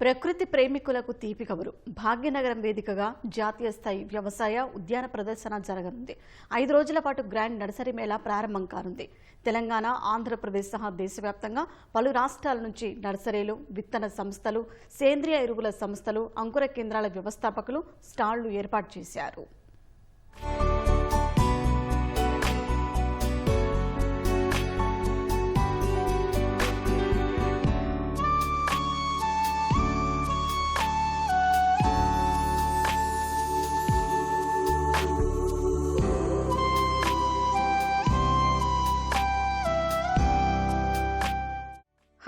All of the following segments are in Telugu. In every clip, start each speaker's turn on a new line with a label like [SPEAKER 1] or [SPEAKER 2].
[SPEAKER 1] ప్రకృతి ప్రేమికులకు తీపి కబురు. భాగ్యనగరం వేదికగా జాతీయ స్థాయి వ్యవసాయ ఉద్యాన ప్రదర్శన జరగనుంది. ఐదు రోజుల పాటు గ్రాండ్ నర్సరీ మేళా ప్రారంభం కానుంది. తెలంగాణ ఆంధ్రప్రదేశ్ సహా దేశవ్యాప్తంగా పలు రాష్ట్రాల నుంచి నర్సరీలు విత్తన సంస్థలు సేంద్రియ ఎరువుల సంస్థలు అంకుర కేంద్రాల వ్యవస్థాపకులు స్టాళ్ళు ఏర్పాటు చేశారు.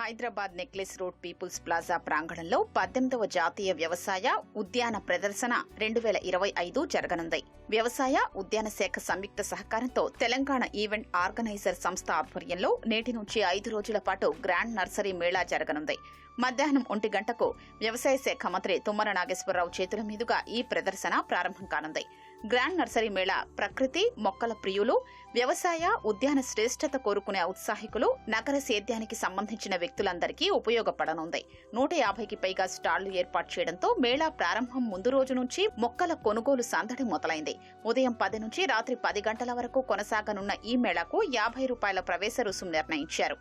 [SPEAKER 2] Hyderabad necklace road people's plaza ప్రాంగణంలో పద్దెనిమిదవ జాతీయ వ్యవసాయ ఉద్యాన ప్రదర్శన రెండు వేల ఇరవై ఐదు జరగనుంది. వ్యవసాయ ఉద్యాన శాఖ సంయుక్త సహకారంతో తెలంగాణ ఈవెంట్ ఆర్గనైజర్ సంస్థ ఆధ్వర్యంలో నేటి నుంచి ఐదు రోజుల పాటు గ్రాండ్ నర్సరీ మేళా జరగనుంది. మధ్యాహ్నం ఒంటి గంటకు వ్యవసాయ శాఖ మంత్రి తుమ్మల నాగేశ్వరరావు చేతుల మీదుగా ఈ ప్రదర్శన ప్రారంభం కానుంది. గ్రాండ్ నర్సరీ మేళా ప్రకృతి మొక్కల ప్రియులు వ్యవసాయ ఉద్యాన శ్రేష్టత కోరుకునే ఉత్సాహికులు నగర సేద్యానికి సంబంధించిన వ్యక్తులందరికీ ఉపయోగపడనుంది. నూట యాభైకి పైగా స్టాళ్ళు ఏర్పాటు చేయడంతో మేళా ప్రారంభం ముందు రోజు నుంచి మొక్కల కొనుగోలు సందడి మొదలైంది. ఉదయం పది నుంచి రాత్రి పది గంటల వరకు కొనసాగనున్న ఈ మేళాకు యాభై రూపాయల ప్రవేశ రుసుం నిర్ణయించారు.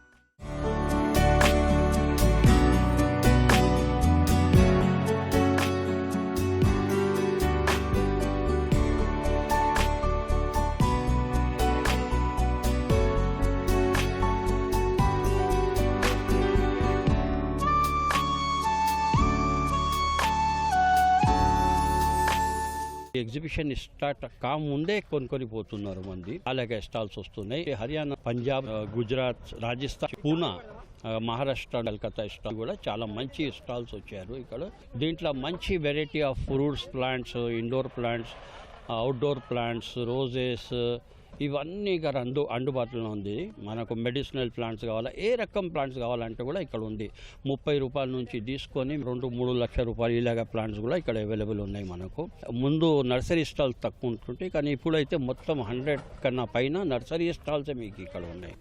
[SPEAKER 3] ఎగ్జిబిషన్ స్టార్ట్ కాముందే కొనుక్కొని పోతున్నారు మంది. అలాగే స్టాల్స్ వస్తున్నాయి. హర్యానా పంజాబ్ గుజరాత్ రాజస్థాన్ పూనా మహారాష్ట్ర కలకత్తా స్టాల్ కూడా చాలా మంచి స్టాల్స్ వచ్చారు ఇక్కడ. దీంట్లో మంచి variety of fruits plants indoor plants outdoor plants roses ఇవన్నీ ఇక్కడ అందు అందుబాటులో ఉంది. మనకు మెడిసినల్ ప్లాంట్స్ కావాలా ఏ రకం ప్లాంట్స్ కావాలంటే కూడా ఇక్కడ ఉంది. ముప్పై రూపాయల నుంచి తీసుకొని రెండు మూడు లక్షల రూపాయలు ఇలాగ ప్లాంట్స్ కూడా ఇక్కడ అవైలబుల్ ఉన్నాయి మనకు. ముందు నర్సరీ స్టాల్స్ తక్కువ ఉంటుంటాయి కానీ ఇప్పుడైతే మొత్తం హండ్రెడ్ కన్నా పైన నర్సరీ స్టాల్సే మీకు ఇక్కడ ఉన్నాయి.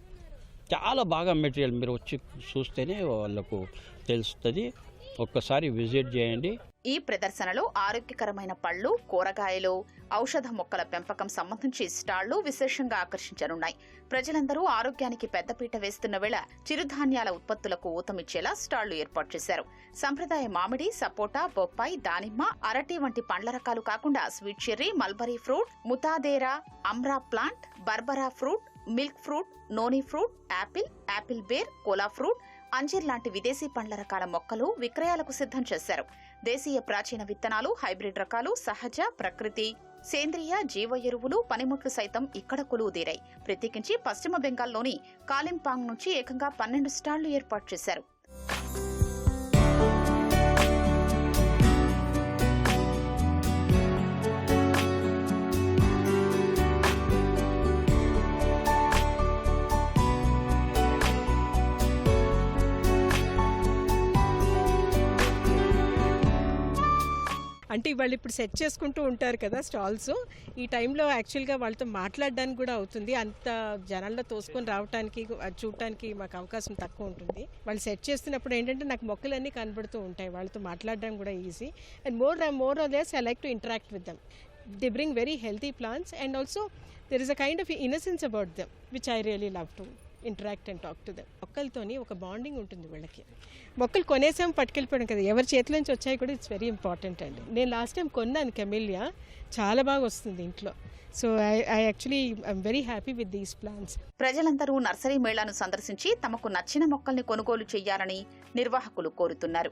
[SPEAKER 3] చాలా బాగా మెటీరియల్ మీరు వచ్చి చూస్తేనే వాళ్ళకు తెలుస్తుంది. ఒక్కసారి విజిట్ చేయండి.
[SPEAKER 2] ఈ ప్రదర్శనలో ఆరోగ్యకరమైన పళ్ళు కూరగాయలు ఔషధ మొక్కల పెంపకం సంబంధించి స్టాళ్ళు విశేషంగా ఆకర్షించనున్నాయి. ప్రజలందరూ ఆరోగ్యానికి పెద్దపీట వేస్తున్న వేళ చిరుధాన్యాల ఉత్పత్తులకు ఊతమిచ్చేలా స్టాళ్ళు ఏర్పాటు చేశారు. సంప్రదాయ మామిడి సపోటా బొప్పాయి దానిమ్మ అరటి వంటి పండ్ల రకాలు కాకుండా స్వీట్ చెర్రీ మల్బరీ ఫ్రూట్ ముతాదేరా అమ్రా plant Barbera fruit milk fruit noni fruit apple apple bear కోలా ఫ్రూట్ అంజీర్ లాంటి విదేశీ పండ్ల రకాల మొక్కలు విక్రయాలకు సిద్ధం చేశారు. దేశీయ ప్రాచీన విత్తనాలు హైబ్రిడ్ రకాలు సహజ ప్రకృతి సేంద్రియ జీవ ఎరువులు పనిముట్లు సైతం ఇక్కడ కొలువుదీరాయి. ప్రత్యేకించి పశ్చిమ బెంగాల్లోని కాలింపాంగ్ నుంచి ఏకంగా పన్నెండు స్టాళ్ళు ఏర్పాటు చేశారు.
[SPEAKER 4] అంటే వాళ్ళు ఇప్పుడు సెట్ చేసుకుంటూ ఉంటారు కదా స్టాల్స్ ఈ టైంలో యాక్చువల్గా వాళ్ళతో మాట్లాడడానికి కూడా అవుతుంది. అంత జనాల్లో తోసుకొని రావడానికి చూడటానికి మాకు అవకాశం తక్కువ ఉంటుంది. వాళ్ళు సెట్ చేస్తున్నప్పుడు ఏంటంటే నాకు మొక్కలన్నీ కనబడుతూ ఉంటాయి. వాళ్ళతో మాట్లాడడం కూడా easy and more more or less I like to interact with them they bring very healthy plants and also there is a kind of innocence about them which I really love to interact and talk to them మొక్కలతోని ఒక బాండింగ్ ఉంటుంది వీళ్ళకి. మొక్కలు కొనేసాం పట్టుకెళ్ళిపోవడం కదా ఎవరి చేతిలో నుంచి వచ్చాయి కూడా ఇట్స్ వెరీ ఇంపార్టెంట్ అండి. నేను లాస్ట్ టైం కొన్నాను కెమిలియా చాలా బాగా వస్తుంది ఇంట్లో. So I I actually I'm very happy with these plants
[SPEAKER 2] ప్రజలందరూ నర్సరీ మేళాను సందర్శించి తమకు నచ్చిన మొక్కల్ని కొనుగోలు చేయాలని నిర్వాహకులు కోరుతున్నారు.